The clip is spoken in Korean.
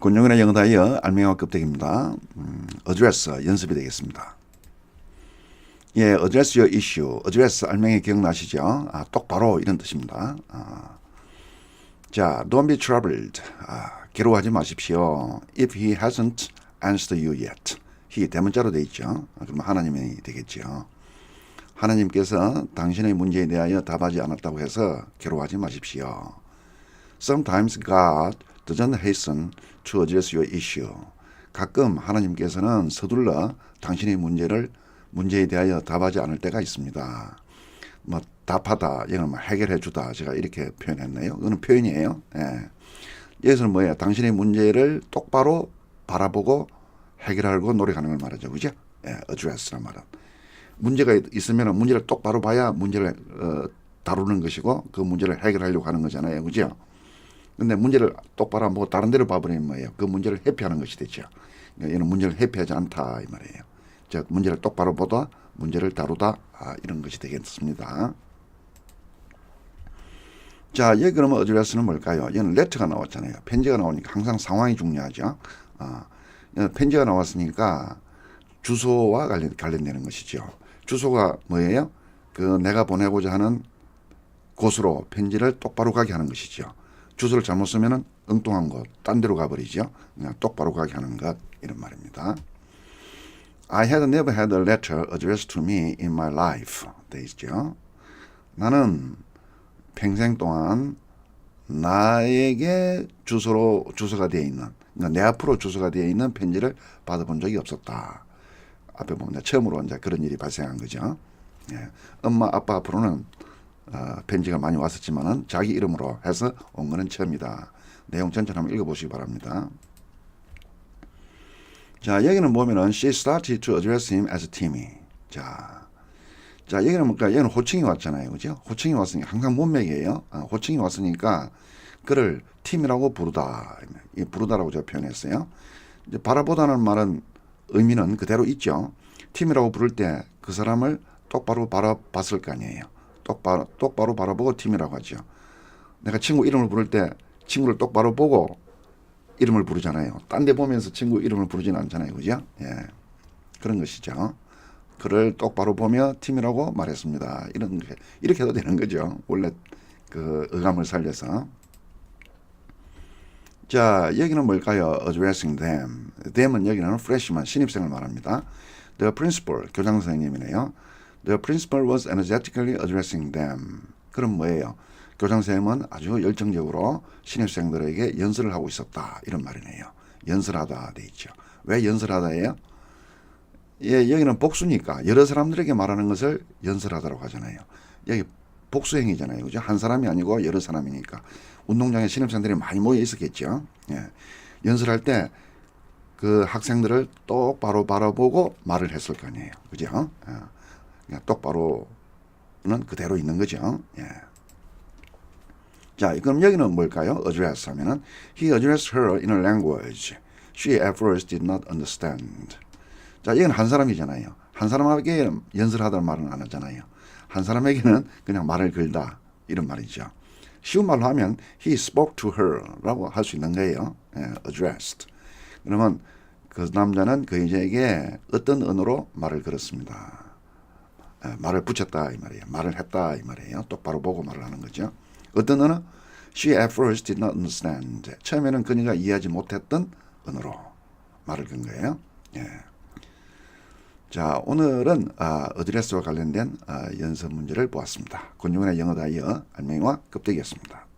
권용근의 영어 다이어 알맹이와 급택입니다. 음, 어드레스 연습이 되겠습니다. 예, address your issue. address 알맹이 기억나시죠? 아, 똑바로 이런 뜻입니다. 아, 자, don't be troubled. 아, 괴로워하지 마십시오. If he hasn't answered you yet. he 대문자로 돼 있죠. 아, 그러면 하나님이 되겠죠. 하나님께서 당신의 문제에 대하여 답하지 않았다고 해서 괴로워하지 마십시오. Sometimes God doesn't hasten to address your issue. 가끔 하나님께서는 서둘러 당신의 문제를 문제에 대하여 답하지 않을 때가 있습니다. 뭐 답하다, 이건 뭐 해결해 주다 제가 이렇게 표현했네요. 이거는 표현이에요. 예. 여기서는 뭐예요? 당신의 문제를 똑바로 바라보고 해결하려고 노력하는 걸 말하죠. 그죠? 예, address란 말은. 문제가 있으면 문제를 똑바로 봐야 문제를 어, 다루는 것이고 그 문제를 해결하려고 하는 거잖아요. 그죠? 근데 문제를 똑바로 안 보고 다른 데로 봐버리면 뭐예요? 그 문제를 회피하는 것이 되죠. 그러니까 얘는 문제를 회피하지 않다 이 말이에요. 즉 문제를 똑바로 보다 문제를 다루다 아, 이런 것이 되겠습니다. 자, 여기 그러면 어드레스는 뭘까요? 얘는 레터가 나왔잖아요. 편지가 나오니까 항상 상황이 중요하죠. 아, 편지가 나왔으니까 주소와 관련, 관련되는 것이죠. 주소가 뭐예요? 그 내가 보내고자 하는 곳으로 편지를 똑바로 가게 하는 것이죠. 주소를 잘못 쓰면은 엉뚱한 곳, 딴 데로 가버리죠. 그냥 똑바로 가게 하는 것 이런 말입니다. I had never had a letter addressed to me in my life. 돼 있죠. 나는 평생 동안 나에게 주소로 주소가 되어 있는 그러니까 내 앞으로 주소가 되어 있는 편지를 받아본 적이 없었다. 앞에 보면 처음으로 이제 그런 일이 발생한 거죠. 예. 엄마 아빠 앞으로는 어, 편지가 많이 왔었지만은 자기 이름으로 해서 온 거는 처음이다. 내용 전체 한번 읽어보시기 바랍니다. 자, 여기는 보면은 she started to address him as Timmy. 자, 자 여기는 뭔가 여기는 호칭이 왔잖아요, 그죠? 호칭이 왔으니까 항상 문맥이에요. 아, 호칭이 왔으니까 그를 팀이라고 부르다, 이 부르다라고 제가 표현했어요. 이제 바라보다는 말은 의미는 그대로 있죠. 팀이라고 부를 때 그 사람을 똑바로 바라봤을 거 아니에요. 똑바로 똑바로 바라보고 팀이라고 하죠. 내가 친구 이름을 부를 때 친구를 똑바로 보고 이름을 부르잖아요. 딴 데 보면서 친구 이름을 부르지는 않잖아요. 그죠? 예. 그런 것이죠. 그를 똑바로 보며 팀이라고 말했습니다. 이런 게 이렇게 해도 되는 거죠. 원래 그 의감을 살려서. 자, 여기는 뭘까요? addressing them. them은 여기는 freshman, 신입생을 말합니다. The principal, 교장 선생님이네요. The principal was energetically addressing them. 그럼 뭐예요? 교장 선생님은 아주 열정적으로 신입생들에게 연설을 하고 있었다. 이런 말이네요. 연설하다 돼 있죠. 왜 연설하다예요? 예, 여기는 복수니까 여러 사람들에게 말하는 것을 연설하다라고 하잖아요. 여기 복수행위잖아요. 그죠? 한 사람이 아니고 여러 사람이니까. 운동장에 신입생들이 많이 모여 있었겠죠. 예. 연설할 때 그 학생들을 똑바로 바라보고 말을 했을 거 아니에요. 그죠? 예. 그냥 똑바로는 그대로 있는 거죠. 예. 자, 그럼 여기는 뭘까요? address 하면은 he addressed her in a language she at first did not understand. 자, 이건 한 사람이잖아요. 한 사람에게 연설하다는 말은 안 하잖아요. 한 사람에게는 그냥 말을 걸다 이런 말이죠. 쉬운 말로 하면 he spoke to her라고 할 수 있는 거예요. 예, addressed. 그러면 그 남자는 그 여자에게 어떤 언어로 말을 걸었습니다. 예, 말을 붙였다 이 말이에요. 말을 했다 이 말이에요. 똑바로 보고 말을 하는 거죠. 어떤 언어? She at first did not understand. 처음에는 그녀가 이해하지 못했던 언어로 말을 건 거예요. 예. 자, 오늘은 아, 어드레스와 관련된 아, 연습 문제를 보았습니다. 권용훈의 영어 다이어 알맹이와 급대기였습니다.